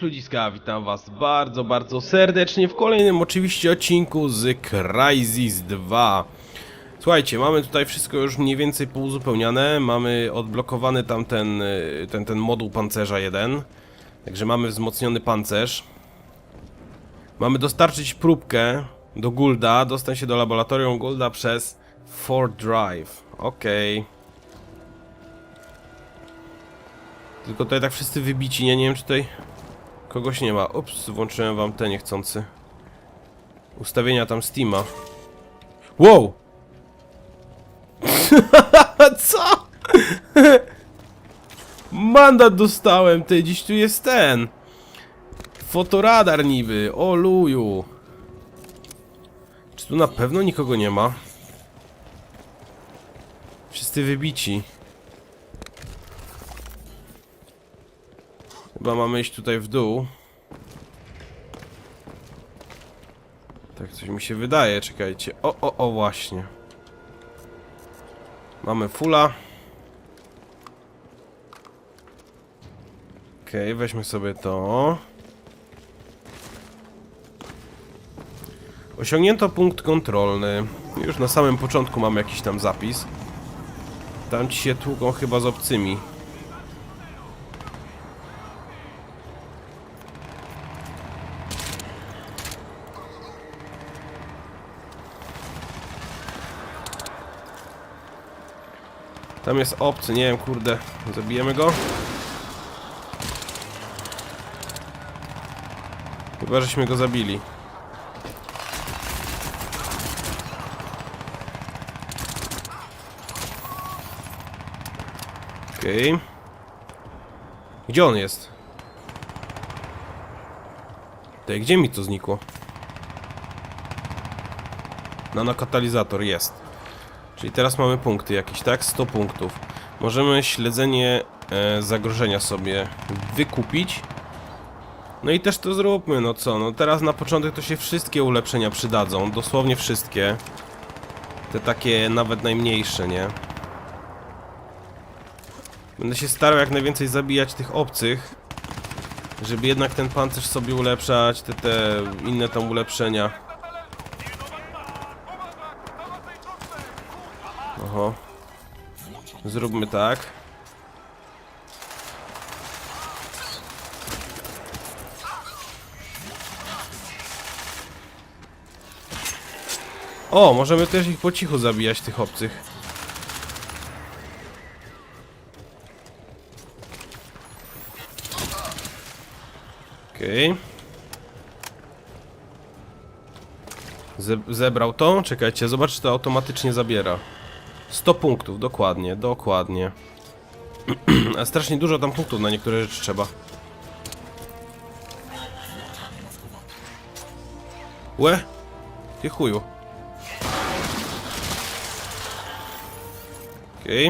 Cześć ludziska, witam was bardzo, bardzo serdecznie w kolejnym oczywiście odcinku z Crysis 2 Słuchajcie, mamy tutaj wszystko już mniej więcej pouzupełniane, mamy odblokowany tam ten, y, ten, ten moduł pancerza 1 Także mamy wzmocniony pancerz. Mamy dostarczyć próbkę do Gulda, dostać się do laboratorium Gulda przez Ford Drive. Okej. Tylko tutaj tak wszyscy wybici, nie, nie wiem czy tutaj kogoś nie ma. Ups, włączyłem wam te niechcący. Ustawienia tam Steama. Wow! Co? Mandat dostałem, ty, dziś tu jest ten. Fotoradar niby, o luju. Czy tu na pewno nikogo nie ma? Wszyscy wybici. Chyba mamy iść tutaj w dół. Tak coś mi się wydaje, czekajcie. O, o, o, właśnie. Mamy fula. Okej, weźmy sobie to. Osiągnięto punkt kontrolny. Już na samym początku mamy jakiś tam zapis. Tam ci się tłuką chyba z obcymi. Tam jest obcy, nie wiem, kurde. Zabijemy go? Chyba, żeśmy go zabili. Okej. Gdzie on jest? Tej, gdzie mi to znikło? Nanokatalizator jest. Czyli teraz mamy punkty jakieś, tak? 100 punktów. Możemy śledzenie e, zagrożenia sobie wykupić. No i też to zróbmy, no co? No teraz na początek to się wszystkie ulepszenia przydadzą. Dosłownie wszystkie. Te takie nawet najmniejsze, nie? Będę się starał jak najwięcej zabijać tych obcych. Żeby jednak ten pancerz sobie ulepszać, te, te inne tam ulepszenia. Oho. Zróbmy tak. O, możemy też ich po cichu zabijać, tych obcych. Okej. Ze zebrał to? Czekajcie, zobacz, czy to automatycznie zabiera. 100 punktów, dokładnie, dokładnie. Strasznie dużo tam punktów na niektóre rzeczy trzeba. Łe? Ty chuju. Okej.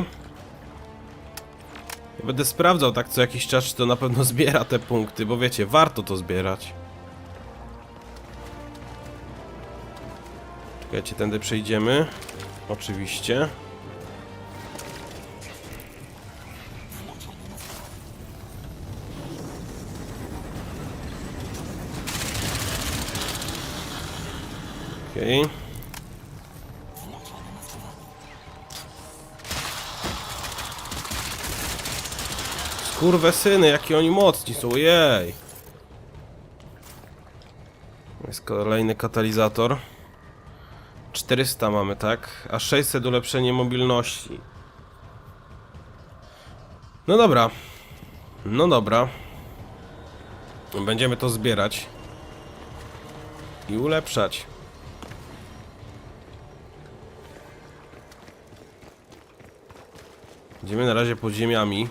Ja będę sprawdzał tak co jakiś czas, czy to na pewno zbiera te punkty, bo wiecie, warto to zbierać. Czekajcie, tędy przejdziemy. Oczywiście. Okej. Skurwe syny, jakie oni mocni są, jej. Jest kolejny katalizator. 400 mamy, tak? A 600 ulepszenie mobilności. No dobra. No dobra. Będziemy to zbierać. I ulepszać. Idziemy na razie pod ziemiami.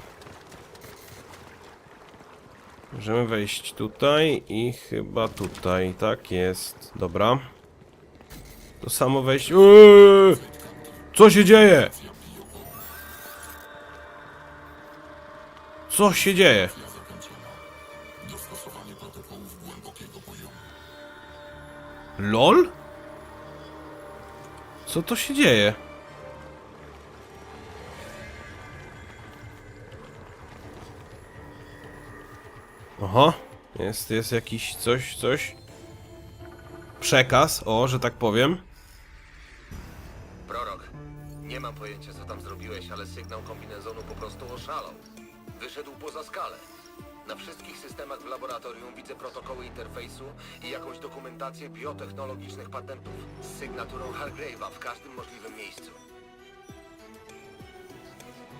Możemy wejść tutaj i chyba tutaj. Tak jest. Dobra. To samo wejść. Eee! Co się dzieje? Co się dzieje? LOL? Co to się dzieje? Aha. Jest, jest jakiś coś, coś. Przekaz, o, że tak powiem. Prorok, nie mam pojęcia co tam zrobiłeś, ale sygnał kombinezonu po prostu oszalał. Wyszedł poza skalę. Na wszystkich systemach w laboratorium widzę protokoły interfejsu i jakąś dokumentację biotechnologicznych patentów z sygnaturą Hargrave'a w każdym możliwym miejscu.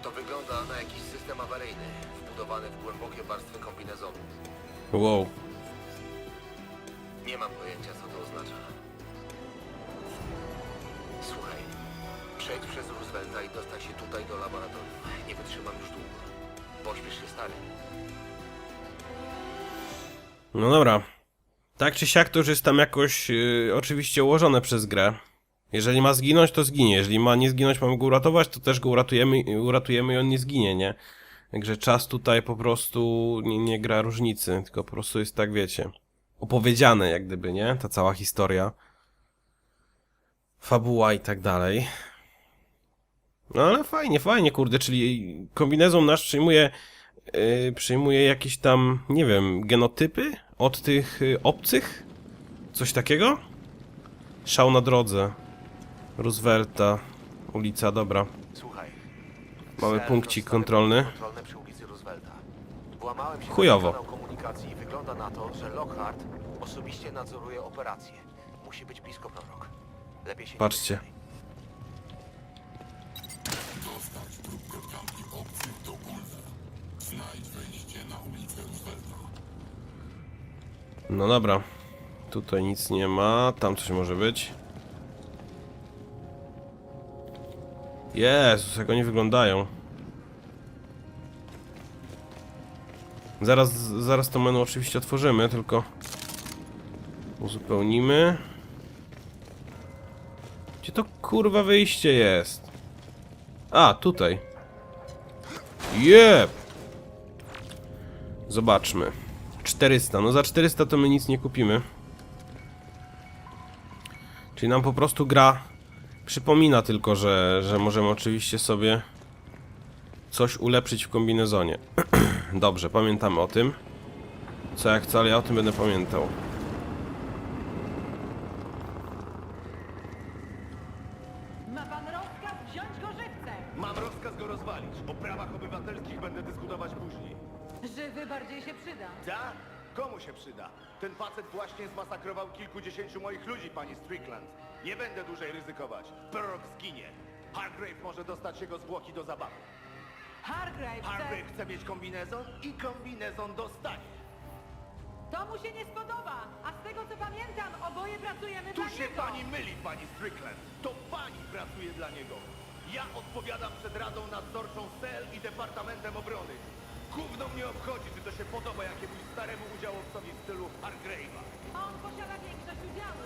To wygląda na jakiś system awaryjny, wbudowany w głębokie warstwy kombinezonu. Wow. Nie mam pojęcia, co to oznacza. Słuchaj, przejdź przez Roosevelta i dostań się tutaj do laboratorium. Nie wytrzymam już długo. Pośpiesz się, stary. No dobra. Tak czy siak to już jest tam jakoś yy, oczywiście ułożone przez grę. Jeżeli ma zginąć, to zginie. Jeżeli ma nie zginąć, mamy go uratować, to też go uratujemy, uratujemy i on nie zginie, nie? Także czas tutaj po prostu nie, nie gra różnicy, tylko po prostu jest tak, wiecie, opowiedziane jak gdyby, nie? Ta cała historia. Fabuła i tak dalej. No ale fajnie, fajnie, kurde, czyli kombinezon nasz przyjmuje, yy, przyjmuje jakieś tam, nie wiem, genotypy od tych yy, obcych? Coś takiego? Szał na drodze. Roosevelta. Ulica, dobra. Mamy punkcik kontrolny. Włamałem się Chujowo. na kanał komunikacji i wygląda na to, że Lockhart osobiście nadzoruje operację. Musi być blisko prorok. Lepiej się nie Patrzcie. No dobra. Tutaj nic nie ma. Tam coś może być. Jezus, jak oni wyglądają. Zaraz, zaraz to menu oczywiście otworzymy, tylko uzupełnimy. Gdzie to kurwa wyjście jest? A, tutaj. Jeb! Zobaczmy. 400. No za 400 to my nic nie kupimy. Czyli nam po prostu gra przypomina tylko, że, że możemy oczywiście sobie coś ulepszyć w kombinezonie. Dobrze, pamiętamy o tym. Co jak co, ale ja o tym będę pamiętał. Ma pan rozkaz wziąć go żywcem! Mam rozkaz go rozwalić. O prawach obywatelskich będę dyskutować później. Żywy bardziej się przyda. Tak? Komu się przyda? Ten facet właśnie zmasakrował kilkudziesięciu moich ludzi, pani Strickland. Nie będę dłużej ryzykować. Prorok zginie. Hargrave może dostać jego zwłoki do zabawy. Hargrave. Hargrave chce mieć kombinezon i kombinezon dostanie. To mu się nie spodoba! A z tego co pamiętam, oboje pracujemy Tu dla się niego! pani myli, pani Strickland. To pani pracuje dla niego. Ja odpowiadam przed Radą Nadzorczą SEL i Departamentem Obrony. Gówno mnie obchodzi, czy to się podoba jakiemuś staremu udziałowcowi w stylu Hargrave'a. On posiada większość udziału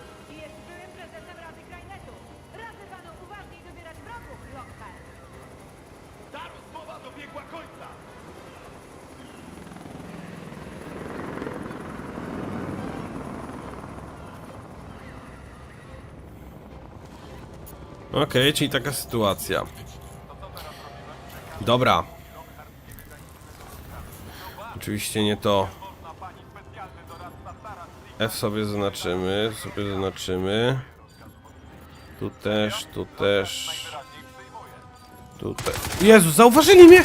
dobiegła końca. Okej, czyli taka sytuacja. Dobra. Oczywiście nie to. F sobie zaznaczymy, sobie zaznaczymy. Tu też, tu też. Tutaj. Jezu, zauważyli mnie!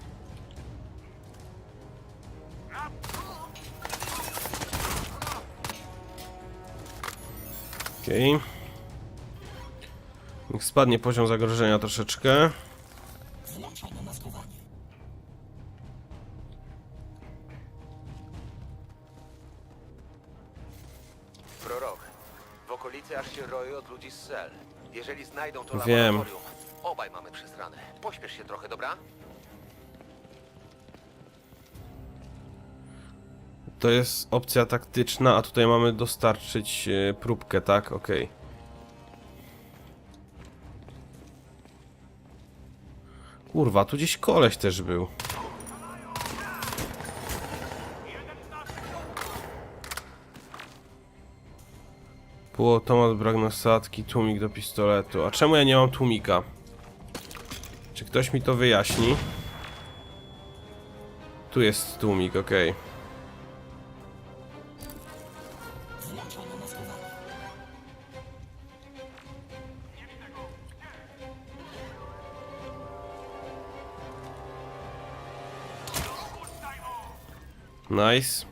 Okej. Niech spadnie poziom zagrożenia troszeczkę. Prorok, w okolicy aż się roi od ludzi z SEL. Jeżeli znajdą to Wiem. laboratorium, To jest opcja taktyczna, a tutaj mamy dostarczyć e, próbkę, tak? Okej. Kurwa, tu gdzieś koleś też był. Półautomat, brak nasadki, tłumik do pistoletu. A czemu ja nie mam tłumika? Czy ktoś mi to wyjaśni? Tu jest tłumik, okej. Nice.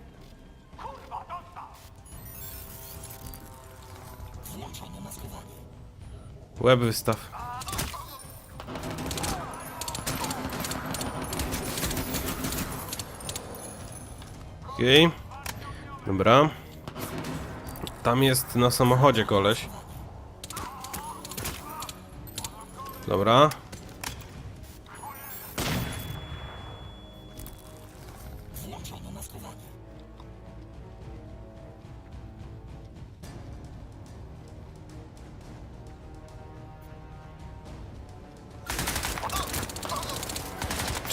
Łeb wystaw. Okej. Dobra. Tam jest na samochodzie koleś. Dobra.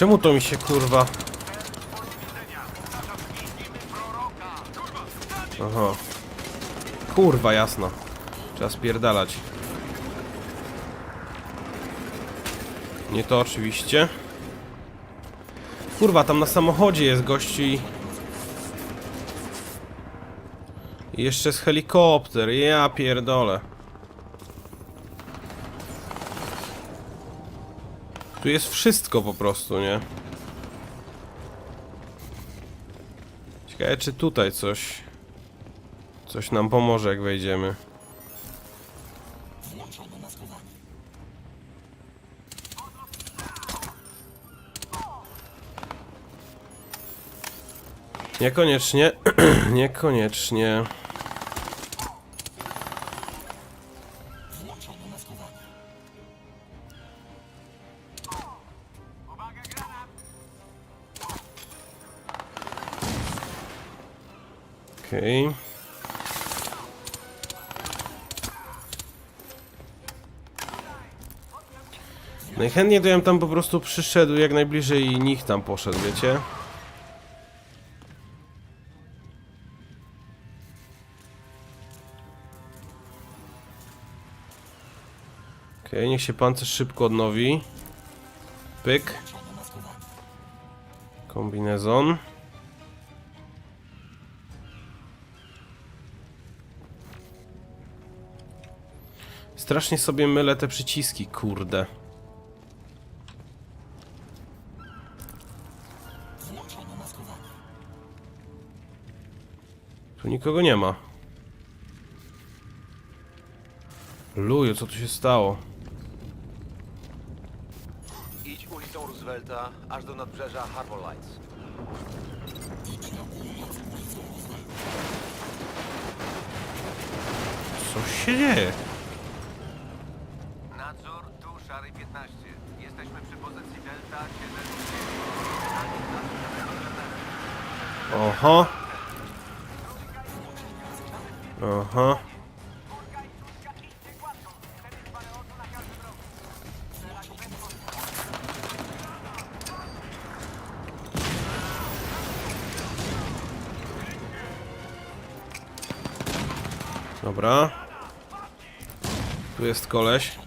Czemu to mi się kurwa... Aha. Kurwa, jasno. Trzeba spierdalać. Nie to oczywiście. Kurwa, tam na samochodzie jest gości. i- jeszcze jest helikopter. Ja pierdolę. Tu jest wszystko po prostu, nie? Ciekawe, czy tutaj coś... Coś nam pomoże, jak wejdziemy. Niekoniecznie. Niekoniecznie. Okej. Najchętniej to ja bym tam po prostu przyszedł jak najbliżej nich tam poszedł, wiecie? Okej, niech się pancerz szybko odnowi. Pyk. Kombinezon. Strasznie sobie mylę te przyciski, kurde. Tu nikogo nie ma. Luju, co tu się stało? Idź ulicą Roosevelta aż do nadbrzeża Harbor Lights. Co się dzieje? Nadzór, tu Szary 15. Jesteśmy przy pozycji Delta 7. Oho. Aha. Dobra. Tu jest koleś.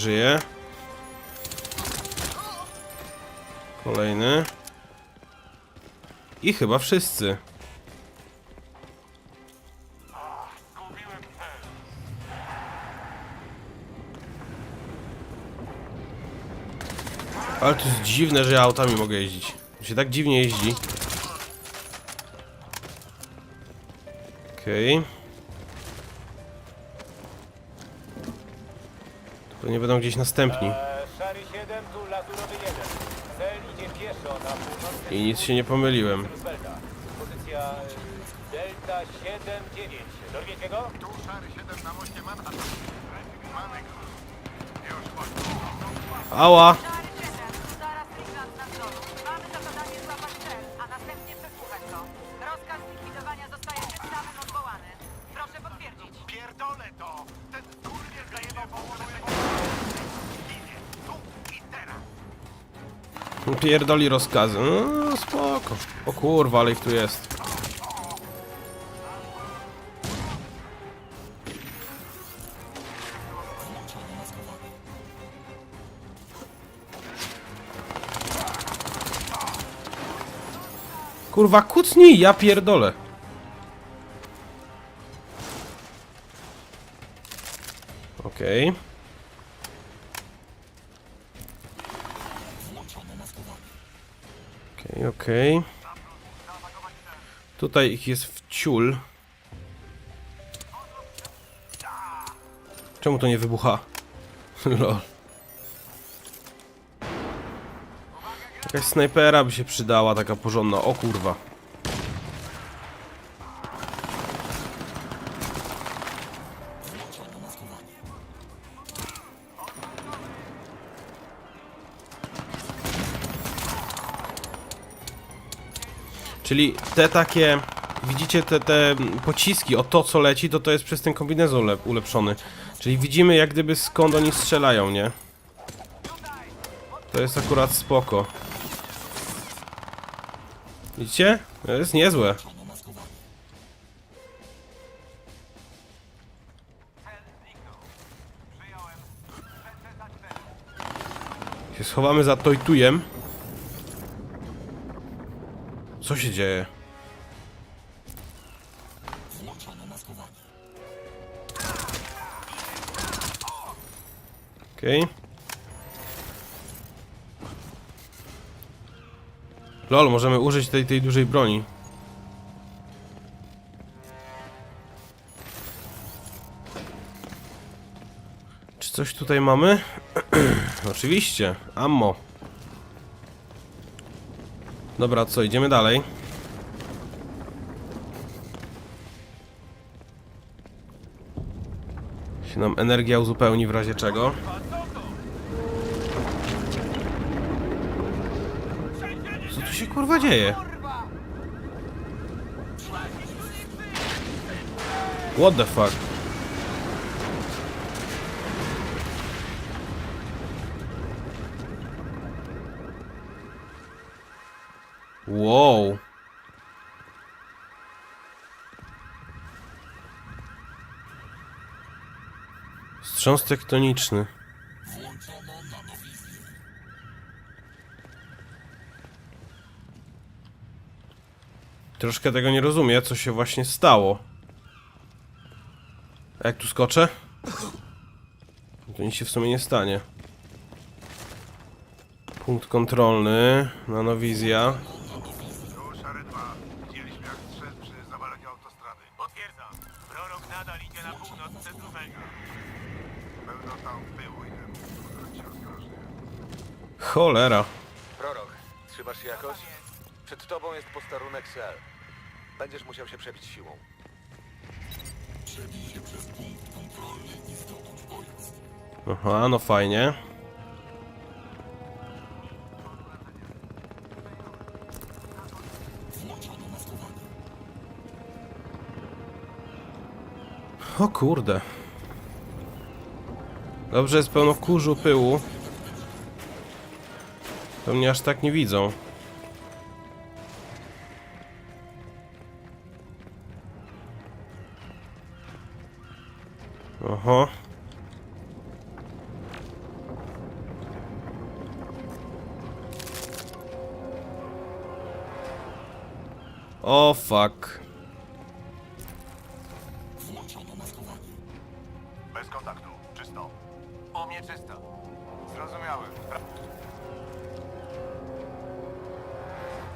Żyje. Kolejny. I chyba wszyscy. Ale to jest dziwne, że ja autami mogę jeździć. To się tak dziwnie jeździ. Okej. To nie będą gdzieś następni. Szary 7, tu Lazurowy 1. Cel idzie pieszo na północny I nic się nie pomyliłem. Roosevelta. Pozycja Delta 7-9. Dorwiecie go? Tu szary 7 na moście Manhattan. Mamy go. Już. Ała! Pierdoli rozkazy. No, spoko. O kurwa, ale ich tu jest. Kurwa, kucnij, ja pierdolę. Okej. Okej, okej. Tutaj ich jest w ciul. Czemu to nie wybucha? Lol. Jakaś snajpera by się przydała, taka porządna. O kurwa. Czyli te takie, widzicie te, te pociski, o to co leci, to to jest przez ten kombinezon lep, ulepszony. Czyli widzimy jak gdyby skąd oni strzelają, nie? To jest akurat spoko. Widzicie? To jest niezłe. Się schowamy za tojtujem. Co się dzieje? Okej. Lol, możemy użyć tej, tej dużej broni. Czy coś tutaj mamy? Oczywiście, ammo. Dobra, co, idziemy dalej. Się nam energia uzupełni w razie czego. Co tu się kurwa dzieje? What the fuck? Wow. Wstrząs tektoniczny. Troszkę tego nie rozumiem, co się właśnie stało. A jak tu skoczę? To nic się w sumie nie stanie. Punkt kontrolny, nanowizja. Cholera. Prorok, trzymasz się jakoś? Przed tobą jest posterunek Cell. Będziesz musiał się przebić siłą. Aha, no fajnie. O kurde. Dobrze jest pełno kurzu, pyłu. To mnie aż tak nie widzą. Oho. O fuck.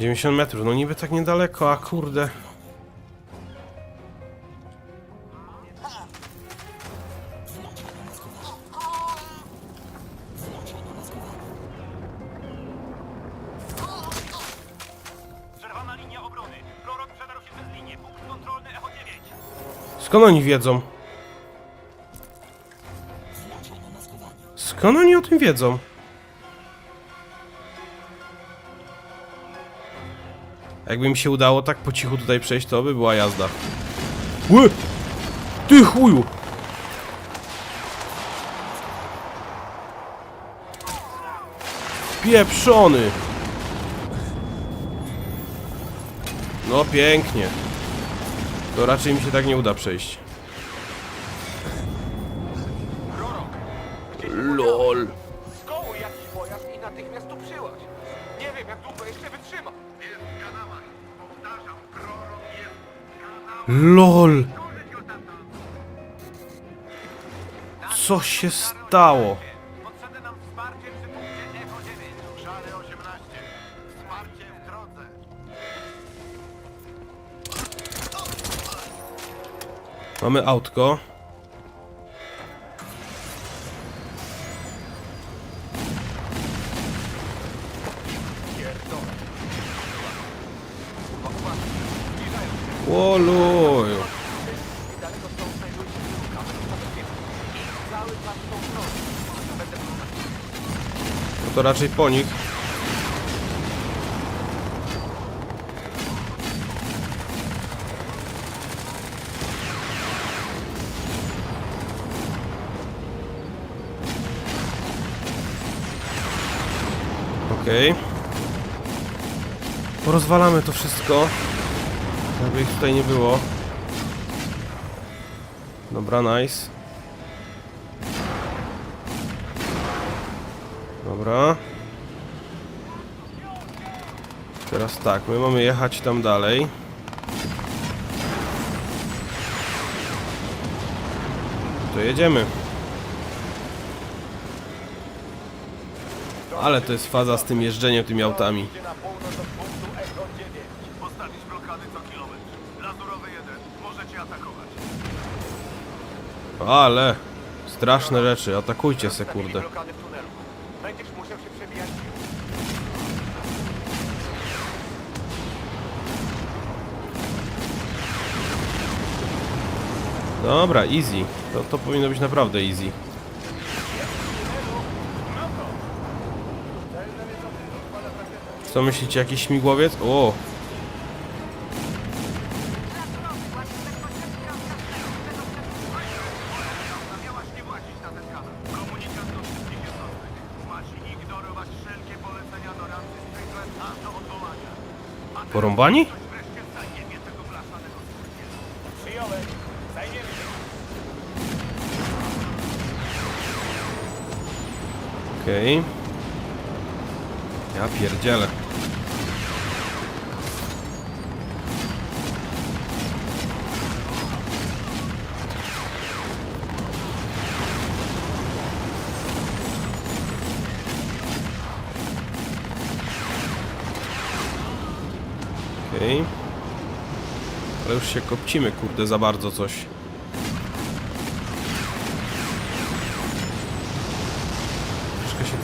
90 metrów, no niby tak niedaleko, a kurde. Przerwana linia obrony. Prorok przedarł się przez linię. Punkt kontrolny Echo 9. Skąd oni wiedzą? Skąd oni o tym wiedzą? Jakby mi się udało tak po cichu tutaj przejść, to by była jazda. Łe! Ty chuju! Pieprzony! No pięknie. To raczej mi się tak nie uda przejść. LOL. Co się stało? Potrzebne nam wsparcie przy punkcie Echo 9. Szary 18. Wsparcie w drodze. Mamy autko. Raczej po nich. Okej. Porozwalamy to wszystko. Jakby ich tutaj nie było. Dobra, nice. Dobra. Teraz tak, my mamy jechać tam dalej. To jedziemy. Ale to jest faza z tym jeżdżeniem tymi autami. Idzie na północ od punktu Echo 9. Postawić blokady co kilometr. Lazurowy 1. Możecie atakować. Ale straszne rzeczy, atakujcie se kurde. Będziesz musiał się przebijać Dobra, easy. To, to powinno być naprawdę easy. Co myślicie, jakiś śmigłowiec? O! Miałaś Okej. Ja pierdzielę. Okej. Ale już się kopcimy, kurde, za bardzo coś.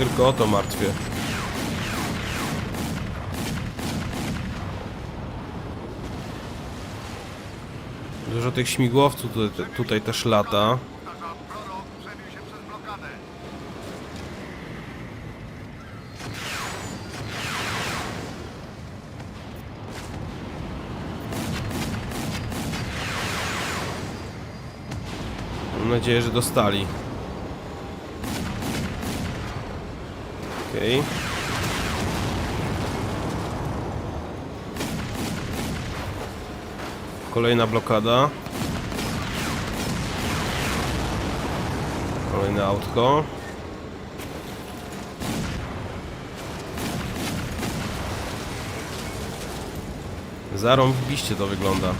Tylko o to martwię. Dużo tych śmigłowców tutaj, tutaj też lata. Mam nadzieję, że dostali. Okej. Kolejna blokada. Kolejne autko. Zarąbiście to wygląda.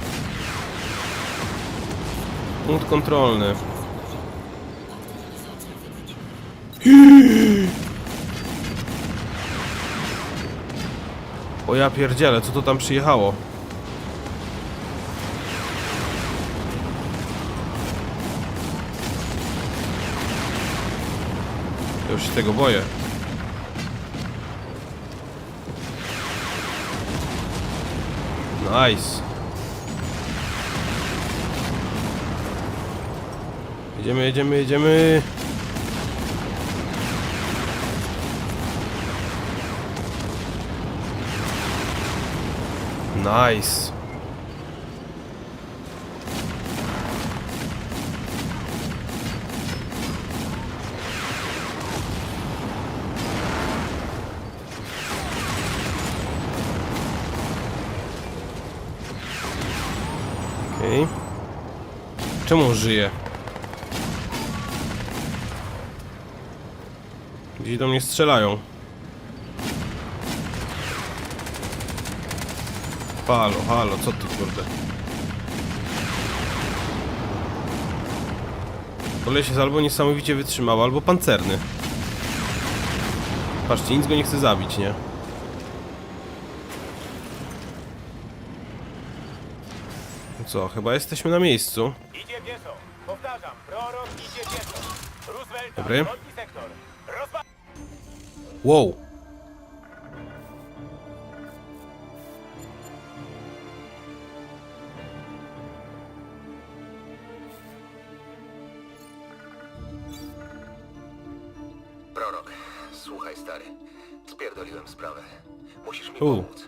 Punkt kontrolny. O ja pierdzielę, co to tam przyjechało? Ja już się tego boję. Nice. Jedziemy, jedziemy, jedziemy. Nice. Czemu on żyje? Gdzieś do mnie strzelają. Halo, halo, co ty kurde? Koleś jest albo niesamowicie wytrzymały, albo pancerny. Patrzcie, nic go nie chce zabić, nie? No co, chyba jesteśmy na miejscu. Idzie pieszo. Powtarzam, prorok idzie pieszo. Roosevelt, Dobry. Wow! Słuchaj stary. Spierdoliłem sprawę. Musisz mi U. pomóc.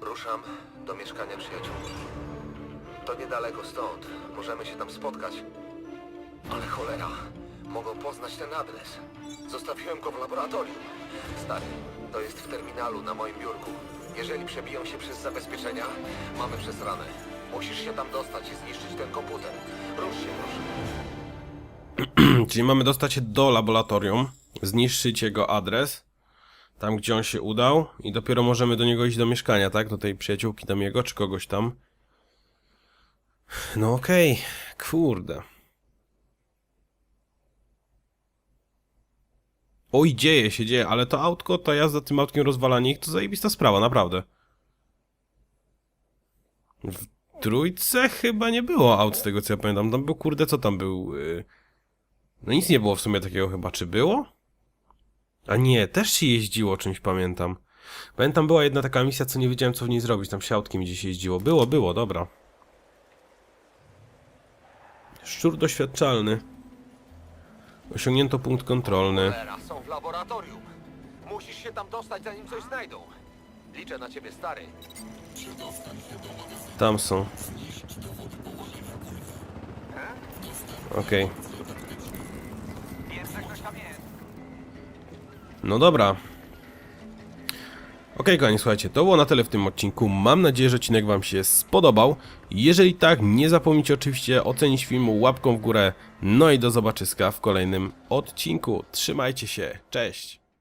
Ruszam do mieszkania przyjaciółki. To niedaleko stąd. Możemy się tam spotkać. Ale cholera, mogą poznać ten adres. Zostawiłem go w laboratorium. Stary, to jest w terminalu na moim biurku. Jeżeli przebiją się przez zabezpieczenia, mamy przesrane. Musisz się tam dostać i zniszczyć ten komputer. Rusz się, proszę. Czyli mamy dostać się do laboratorium, zniszczyć jego adres, tam gdzie on się udał i dopiero możemy do niego iść do mieszkania, tak? Do tej przyjaciółki tam jego, czy kogoś tam. No okej, kurde. Oj, dzieje się, dzieje, ale to autko, ta jazda tym autkiem, rozwalanie ich, to zajebista sprawa, naprawdę. W trójce chyba nie było aut, z tego co ja pamiętam. Tam był, kurde, co tam był? Yy... No nic nie było w sumie takiego chyba, czy było? A nie, też się jeździło czymś, pamiętam. Pamiętam, była jedna taka misja, co nie wiedziałem, co w niej zrobić. Tam siałtkiem gdzieś jeździło. Było, było, dobra. Szczur doświadczalny. Osiągnięto punkt kontrolny. Cholera, są w laboratorium. Musisz się tam dostać, zanim coś znajdą. Liczę na ciebie, stary. Tam są. Okej. No dobra. Okej, kochani, słuchajcie, to było na tyle w tym odcinku. Mam nadzieję, że odcinek Wam się spodobał. Jeżeli tak, nie zapomnijcie oczywiście ocenić filmu łapką w górę. No i do zobaczyska w kolejnym odcinku. Trzymajcie się, cześć!